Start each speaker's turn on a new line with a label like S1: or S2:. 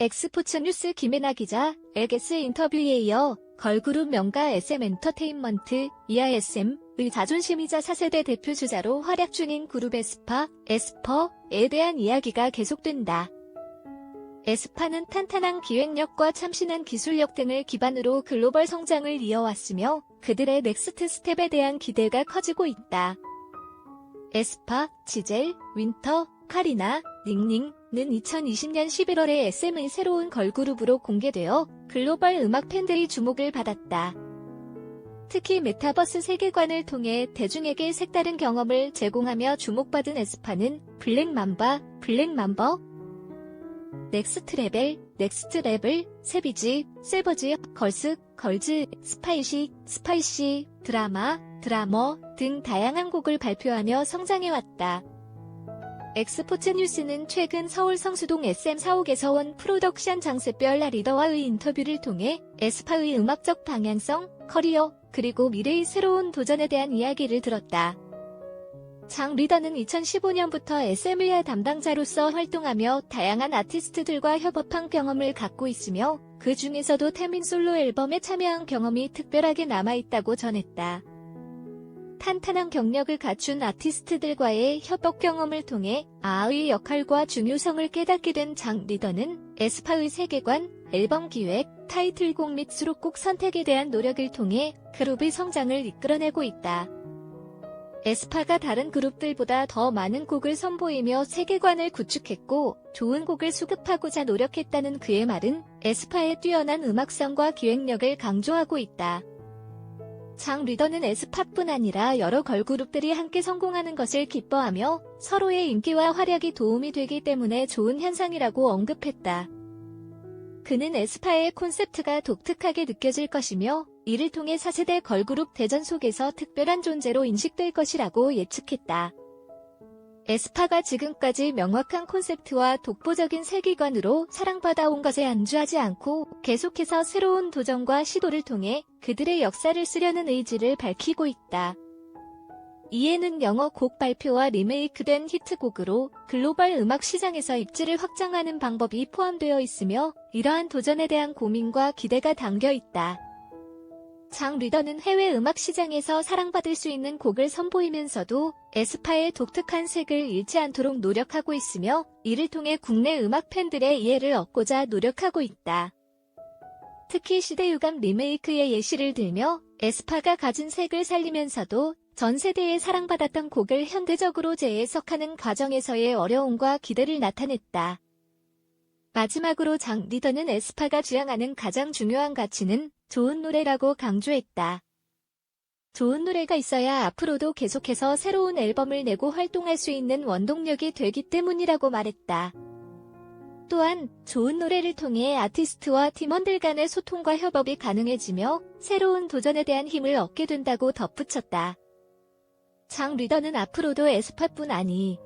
S1: 엑스포츠 뉴스 김혜나 기자, 엘게스 인터뷰에 이어 걸그룹 명가 SM 엔터테인먼트, EISM의 자존심이자 4세대 대표 주자로 활약 중인 그룹 에스파, 에스퍼에 대한 이야기가 계속된다. 에스파는 탄탄한 기획력과 참신한 기술력 등을 기반으로 글로벌 성장을 이어왔으며 그들의 넥스트 스텝에 대한 기대가 커지고 있다. 에스파, 지젤, 윈터, 카리나, 닝닝 은 2020년 11월에 SM의 새로운 걸그룹으로 공개되어 글로벌 음악 팬들의 주목을 받았다. 특히 메타버스 세계관을 통해 대중에게 색다른 경험을 제공하며 주목받은 에스파는 블랙맘바, 블랙맘버, 넥스트 레벨, 넥스트 레벨, 세비지, 세버지, 걸스, 걸즈, 스파이시, 스파이시, 드라마, 드라머 등 다양한 곡을 발표하며 성장해왔다. 엑스포츠 뉴스는 최근 서울 성수동 SM 사옥에서 온 프로덕션 장세별 리더와의 인터뷰를 통해 에스파의 음악적 방향성, 커리어, 그리고 미래의 새로운 도전에 대한 이야기를 들었다. 장 리더는 2015년부터 SM의 담당자로서 활동하며 다양한 아티스트들과 협업한 경험을 갖고 있으며 그 중에서도 태민 솔로 앨범에 참여한 경험이 특별하게 남아있다고 전했다. 탄탄한 경력을 갖춘 아티스트들과의 협업 경험을 통해 아의 역할과 중요성을 깨닫게 된 장 리더는 에스파의 세계관, 앨범 기획, 타이틀곡 및 수록곡 선택에 대한 노력을 통해 그룹의 성장을 이끌어내고 있다. 에스파가 다른 그룹들보다 더 많은 곡을 선보이며 세계관을 구축했고 좋은 곡을 수급하고자 노력했다는 그의 말은 에스파의 뛰어난 음악성과 기획력을 강조하고 있다. 장 리더는 에스파뿐 아니라 여러 걸그룹들이 함께 성공하는 것을 기뻐하며 서로의 인기와 활약이 도움이 되기 때문에 좋은 현상이라고 언급했다. 그는 에스파의 콘셉트가 독특하게 느껴질 것이며 이를 통해 4세대 걸그룹 대전 속에서 특별한 존재로 인식될 것이라고 예측했다. 에스파가 지금까지 명확한 콘셉트와 독보적인 세계관으로 사랑받아 온 것에 안주하지 않고 계속해서 새로운 도전과 시도를 통해 그들의 역사를 쓰려는 의지를 밝히고 있다. 이에는 영어 곡 발표와 리메이크된 히트곡으로 글로벌 음악 시장에서 입지를 확장하는 방법이 포함되어 있으며 이러한 도전에 대한 고민과 기대가 담겨 있다. 장 리더는 해외 음악 시장에서 사랑받을 수 있는 곡을 선보이면서도 에스파의 독특한 색을 잃지 않도록 노력하고 있으며 이를 통해 국내 음악 팬들의 이해를 얻고자 노력하고 있다. 특히 시대유감 리메이크의 예시를 들며 에스파가 가진 색을 살리면서도 전 세대에 사랑받았던 곡을 현대적으로 재해석하는 과정에서의 어려움과 기대를 나타냈다. 마지막으로 장 리더는 에스파가 지향하는 가장 중요한 가치는 좋은 노래라고 강조했다. 좋은 노래가 있어야 앞으로도 계속해서 새로운 앨범을 내고 활동할 수 있는 원동력이 되기 때문이라고 말했다. 또한 좋은 노래를 통해 아티스트와 팀원들 간의 소통과 협업이 가능해지며 새로운 도전에 대한 힘을 얻게 된다고 덧붙였다. 장 리더는 앞으로도 에스파뿐 아니